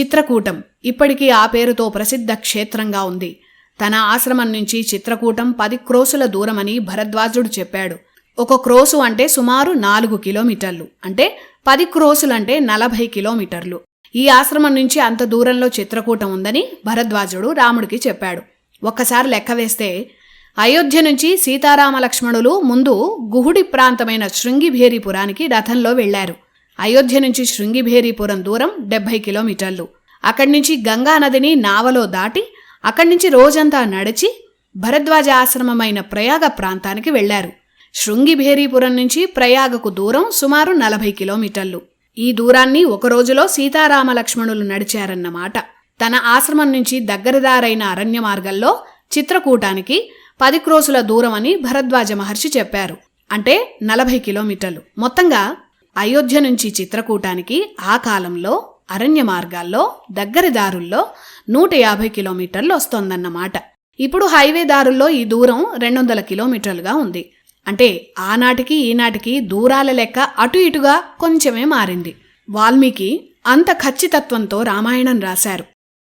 చిత్రకూటం ఇప్పటికీ ఆ పేరుతో ప్రసిద్ధ క్షేత్రంగా ఉంది. తన ఆశ్రమం నుంచి చిత్రకూటం పది క్రోసుల దూరమని భరద్వాజుడు చెప్పాడు. ఒక క్రోసు అంటే సుమారు నాలుగు కిలోమీటర్లు అంటే పది క్రోసులంటే నలభై కిలోమీటర్లు. ఈ ఆశ్రమం నుంచి అంత దూరంలో చిత్రకూటం ఉందని భరద్వాజుడు రాముడికి చెప్పాడు. ఒక్కసారి లెక్క వేస్తే అయోధ్య నుంచి సీతారామ లక్ష్మణులు ముందు గుహుడి ప్రాంతమైన శృంగిభేరిపురానికి రథంలో వెళ్ళారు. అయోధ్య నుంచి శృంగిభేరీపురం దూరం డెబ్బై కిలోమీటర్లు. అక్కడి నుంచి గంగా నదిని నావలో దాటి అక్కడి నుంచి రోజంతా నడిచి భరద్వాజ ఆశ్రమమైన ప్రయాగ ప్రాంతానికి వెళ్ళారు శృంగిభేరీపురం నుంచి ప్రయాగకు దూరం సుమారు నలభై కిలోమీటర్లు. ఈ దూరాన్ని ఒక రోజులో సీతారామ లక్ష్మణులు నడిచారన్నమాట. తన ఆశ్రమం నుంచి దగ్గరదారైన అరణ్య మార్గంలో చిత్రకూటానికి పది క్రోసుల దూరం అని భరద్వాజ మహర్షి చెప్పారు. అంటే నలభై కిలోమీటర్లు. మొత్తంగా అయోధ్య నుంచి చిత్రకూటానికి ఆ కాలంలో అరణ్య మార్గాల్లో దగ్గరి దారుల్లో నూట యాభై కిలోమీటర్లు వస్తోందన్నమాట. ఇప్పుడు హైవే దారుల్లో ఈ దూరం రెండు వందల కిలోమీటర్లుగా ఉంది. అంటే ఆనాటికి ఈనాటికి దూరాల లెక్క అటు ఇటుగా కొంచెమే మారింది. వాల్మీకి అంత ఖచ్చితత్వంతో రామాయణం రాశారు.